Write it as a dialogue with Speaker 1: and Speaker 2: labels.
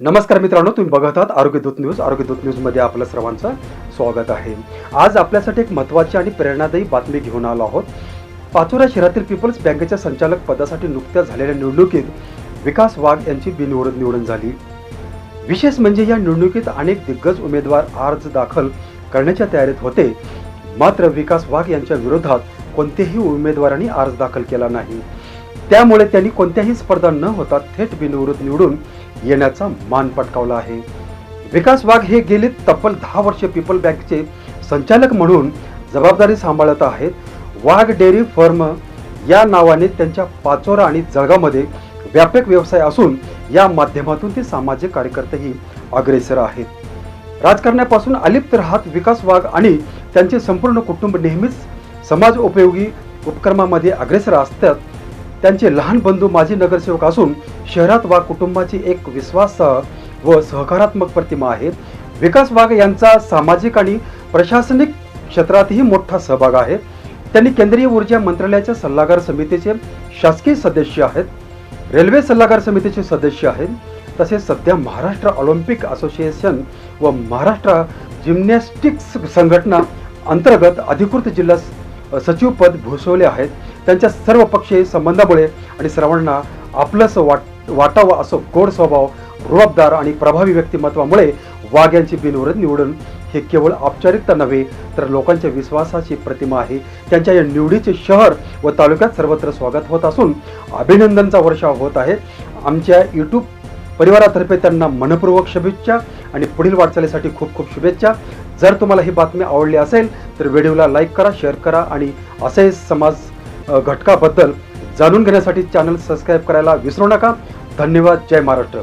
Speaker 1: नमस्कार मित्रांनो तुम्ही बघत आहात आरोग्यदूत न्यूज. आरोग्यदूत न्यूजमध्ये आपलं सर्वांचं स्वागत आहे. आज आपल्यासाठी एक महत्त्वाची आणि प्रेरणादायी बातमी घेऊन आलो आहोत. पाचोरा शहरातील पीपल्स बँकेच्या संचालक पदासाठी नुकत्याच झालेल्या निवडणुकीत विकास वाघ यांची बिनविरोध निवडून झाली. विशेष म्हणजे या निवडणुकीत अनेक दिग्गज उमेदवार अर्ज दाखल करण्याच्या तयारीत होते. मात्र विकास वाघ यांच्या विरोधात कोणत्याही उमेदवारांनी अर्ज दाखल केला नाही. त्यामुळे त्यांनी कोणत्याही स्पर्धा न होता थेट बिनविरोध निवडून येण्याचा मान पटकावला आहे. विकास वाघ हे गेले तब्बल दहा वर्षे पीपल बँकचे संचालक म्हणून जबाबदारी सांभाळत आहेत. वाघ डेअरी फर्म या नावाने त्यांच्या पाचोरा आणि जळगावमध्ये व्यापक व्यवसाय असून या माध्यमातून ते सामाजिक कार्यकर्तेही अग्रेसर आहेत. राजकारणापासून अलिप्त राहत विकास वाघ आणि त्यांचे संपूर्ण कुटुंब नेहमीच समाज उपयोगी उपक्रमामध्ये अग्रेसर असतात. त्यांचे लहान बंधू माजी नगरसेवक असून शहरात वाघ कुटुंबाची एक विश्वास व सहकारात्मक प्रतिमा आहे विकास वाघ यांचा सामाजिक आणि प्रशासनिक क्षेत्रातही मोठा सहभाग आहे. त्यांनी केंद्रीय ऊर्जा मंत्रालयाच्या सल्लागार समितीचे शासकीय सदस्य आहेत. रेल्वे सल्लागार समितीचे सदस्य आहेत. तसेच सध्या महाराष्ट्र ऑलिम्पिक असोसिएशन व महाराष्ट्र जिम्नॅस्टिक्स संघटना अंतर्गत अधिकृत जिल्हा सचिवपद भूषवले आहेत. त्यांच्या सर्व पक्षीय संबंधामुळे आणि सर्वांना आपलंसं वाट वाटावं असं गोड स्वभाव रुबाबदार आणि प्रभावी व्यक्तिमत्वामुळे वाघ यांची बिनविरोध निवडून हे केवळ औपचारिकता नव्हे तर लोकांच्या विश्वासाची प्रतिमा आहे. त्यांच्या या निवडीचे शहर व तालुक्यात सर्वत्र स्वागत होत असून अभिनंदनचा वर्षाव होत आहे. आमच्या यूट्यूब परिवारातर्फे त्यांना मनपूर्वक शुभेच्छा आणि पुढील वाटचालीसाठी खूप खूप शुभेच्छा. जर तुम्हाला ही बातमी आवडली असेल तर व्हिडिओला लाईक करा शेअर करा आणि असे समाज घटकाबद्दल जाणून घेण्यासाठी चॅनल सबस्क्राईब करायला विसरू नका. धन्यवाद. जय महाराष्ट्र.